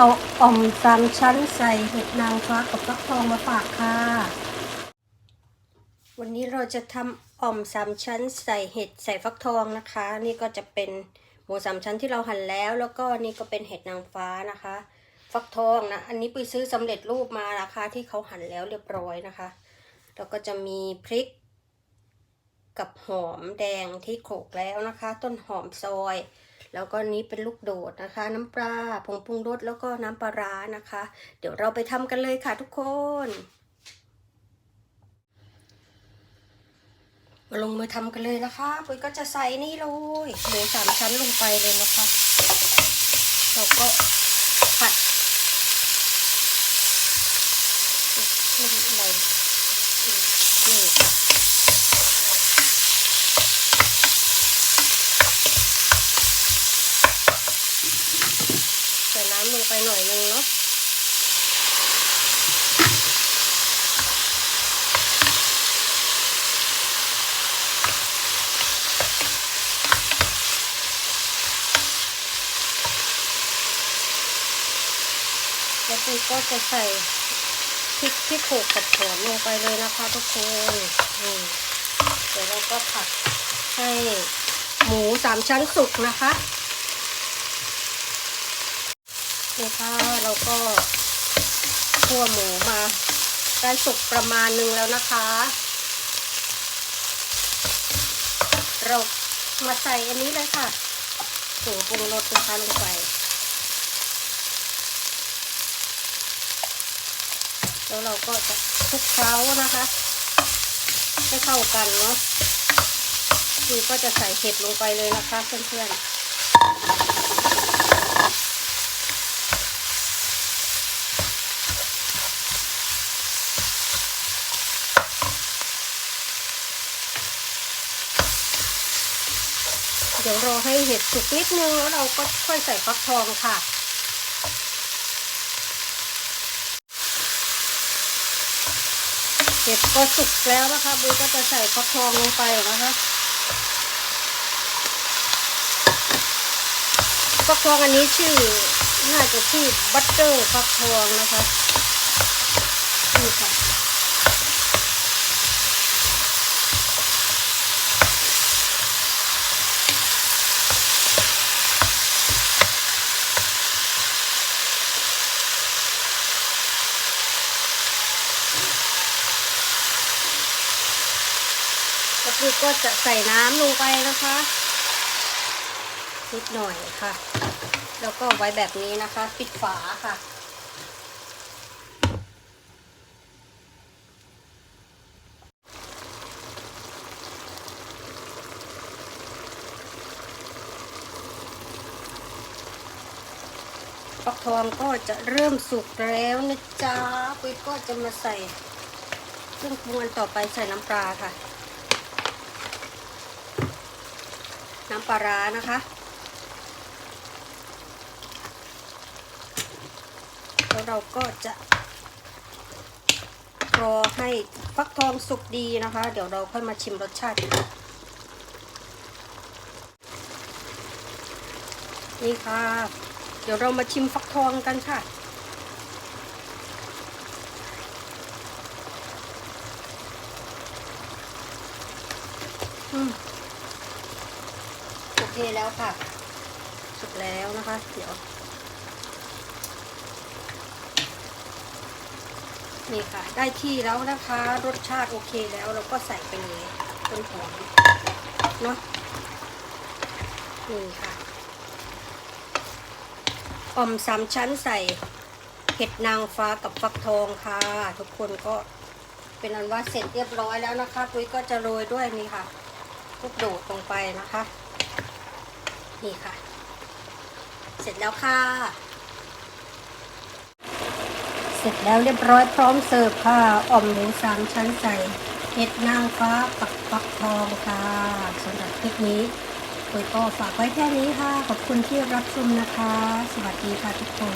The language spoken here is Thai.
เอาอ่อมสามชั้นใส่เห็ดนางฟ้ากับฟักทองมาฝากค่ะ วันนี้เราจะทำอ่อมสามชั้นใส่เห็ดใส่ฟักทองนะคะ นี่ก็จะเป็นหมูสามชั้นที่เราหั่นแล้ว แล้วก็นี่ก็เป็นเห็ดนางฟ้านะคะ ฟักทองนะ อันนี้ไปซื้อสำเร็จรูปมาราคาที่เขาหั่นแล้วเรียบร้อยนะคะ แล้วก็จะมีพริก กับหอมแดงที่โขลกแล้วนะคะ ต้นหอมซอย แล้วก็นี้เป็นลูกโดดนะคะ น้ำปลาผงปรุงรสแล้วก็น้ำปลาร้านะคะ เดี๋ยวเราไปทำกันเลยค่ะทุกคนมาลงมือทำกันเลยนะคะปุ้ยก็จะใส่นี่เลยหมูสามชั้นลงไปเลยนะคะเราก็ผัดนี่อะไรนี่ค่ะ ใส่น้ำลง ไปหน่อยนึงเนาะแล้วปูก็จะใส่พริกที่โขกกับหอมลงไปเลยนะคะทุกคนเดี๋ยวเราก็ผัดให้หมูสามชั้นสุกนะคะ นี่ค่ะเราก็คั่วหมูมาได้สุกประมาณนึงแล้วนะคะ เรามาใส่อันนี้เลยค่ะผงปรุงรสนะคะลงไป แล้วเราก็จะคลุกเคล้านะคะให้เข้ากันเนาะคือก็จะใส่เห็ดลงไปเลยนะคะเพื่อนๆ ดี๋ยวรอให้เห็ดสุกนิดนึงแล้วเราก็ค่อยใส่ฟักทองค่ะ เห็ดก็สุกแล้วนะคะบุ้ยก็จะใส่ฟักทองลงไปนะคะฟักทองอันนี้ชื่อน่าจะชื่อบัตเตอร์ฟักทองนะคะนี่ค่ะ แล้วปุ้ยก็จะใส่น้ำลงไปนะคะนิดหน่อยค่ะ แล้วก็ไว้แบบนี้นะคะ ปิดฝาค่ะ ฟักทองก็จะเริ่มสุกแล้วนะจ๊ะปุ้ยก็จะมาใส่เครื่องปรุงอันต่อไปใส่น้ำปลาค่ะำปลาร้านะคะแล้วเราก็จะรอให้ฟักทองสุกดีนะคะ เดี๋ยวเราค่อยมาชิมรสชาตินนี่ค่ะ เดี๋ยวเรามาชิมฟักทองกันค่ะอืม โอเคแล้วค่ะ สุกแล้วนะคะ เดี๋ยว นี่ค่ะ ได้ที่แล้วนะคะ รสชาติโอเคแล้วเราก็ใส่ไปเลยต้นหอมเนาะนี่ค่ะอ่อมสามชั้นใส่เห็ดนางฟ้ากับฟักทองค่ะ ทุกคนก็เป็นอันว่าเสร็จเรียบร้อยแล้วนะคะปุ้ยก็จะโรยด้วยนี่ค่ะลูกโดดลงไปนะคะ นี่ค่ะ เสร็จแล้วค่ะ เสร็จแล้วเรียบร้อยพร้อมเสิร์ฟค่ะอ่อมหมูสามชั้นใส่เห็ดนางฟ้าปักปักทองค่ะสำหรับคลิปนี้โดยก็ฝากไว้แค่นี้ค่ะ ขอบคุณที่รับชมนะคะ สวัสดีค่ะทุกคน